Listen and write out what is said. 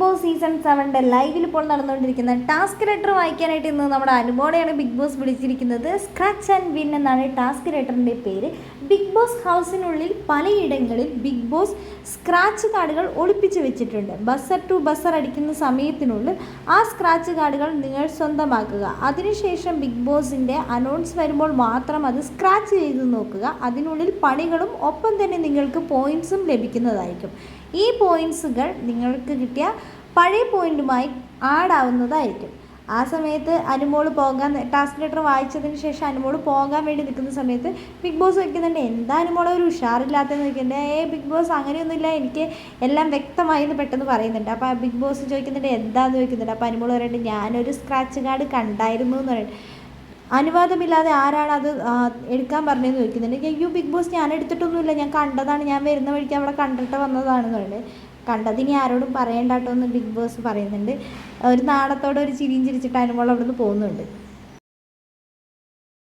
Boss season സെവന്റെ ലൈവിൽ ഇപ്പോൾ നടന്നുകൊണ്ടിരിക്കുന്ന ടാസ്ക് ലെറ്റർ വായിക്കാനായിട്ട് ഇന്ന് നമ്മുടെ അനുമോടെയാണ് ബിഗ് ബോസ് വിളിച്ചിരിക്കുന്നത്. സ്ക്രാച്ച് ആൻഡ് വിൻ എന്നാണ് ടാസ്ക് ലെറ്ററിന്റെ പേര്. ബിഗ് ബോസ് ഹൗസിനുള്ളിൽ പലയിടങ്ങളിൽ ബിഗ് ബോസ് സ്ക്രാച്ച് കാർഡുകൾ ഒളിപ്പിച്ച് വെച്ചിട്ടുണ്ട്. ബസ്സർ ടു ബസ്സർ അടിക്കുന്ന സമയത്തിനുള്ളിൽ ആ സ്ക്രാച്ച് കാർഡുകൾ നിങ്ങൾ സ്വന്തമാക്കുക. അതിനുശേഷം ബിഗ് ബോസിന്റെ അനൗൺസ് വരുമ്പോൾ മാത്രം അത് സ്ക്രാച്ച് ചെയ്ത് നോക്കുക. അതിനുള്ളിൽ പണികളും ഒപ്പം തന്നെ നിങ്ങൾക്ക് പോയിന്റ്സും ലഭിക്കുന്നതായിരിക്കും. ഈ പോയിൻസുകൾ നിങ്ങൾക്ക് കിട്ടിയ പഴയ പോയിന്റുമായി ആഡ് ആ സമയത്ത് അനുമോൾ പോകാൻ ടാസ്ക് ലെറ്റർ വായിച്ചതിന് ശേഷം അനുമോൾ പോകാൻ വേണ്ടി നിൽക്കുന്ന സമയത്ത് ബിഗ് ബോസ് വയ്ക്കുന്നുണ്ട് എന്താ അനുമോളെ ഒരു ഉഷാറില്ലാത്തതെന്ന് ചോദിക്കുന്നുണ്ട് ഏ ബിഗ് ബോസ് അങ്ങനെയൊന്നുമില്ല എനിക്ക് എല്ലാം വ്യക്തമായി എന്ന് പെട്ടെന്ന് പറയുന്നുണ്ട്. അപ്പോൾ ബിഗ് ബോസ് ചോദിക്കുന്നുണ്ട് എന്താന്ന് ചോദിക്കുന്നുണ്ട്? അപ്പോൾ അനുമോൾ പറയുന്നുണ്ട് ഞാനൊരു സ്ക്രാച്ച് കാർഡ് കണ്ടായിരുന്നു എന്ന് പറയുന്നത് അനുവാദമില്ലാതെ ആരാണ് അത് എടുക്കാൻ പറഞ്ഞതെന്ന് ചോദിക്കുന്നുണ്ട്. അയ്യോ ബിഗ് ബോസ് ഞാൻ എടുത്തിട്ടൊന്നുമില്ല ഞാൻ കണ്ടതാണ് ഞാൻ വരുന്ന വഴിക്ക് അവിടെ കണ്ടിട്ട് വന്നതാണെന്ന് പറയുന്നത് കണ്ടതിനി ആരോടും പറയണ്ടാട്ടോ എന്ന് ബിഗ് ബോസ് പറയുന്നുണ്ട്. ഒരു നാണത്തോടെ ഒരു ചിരിയും ചിരിച്ചിട്ട് അനുമോൾ അവിടെ നിന്ന് പോകുന്നുണ്ട്.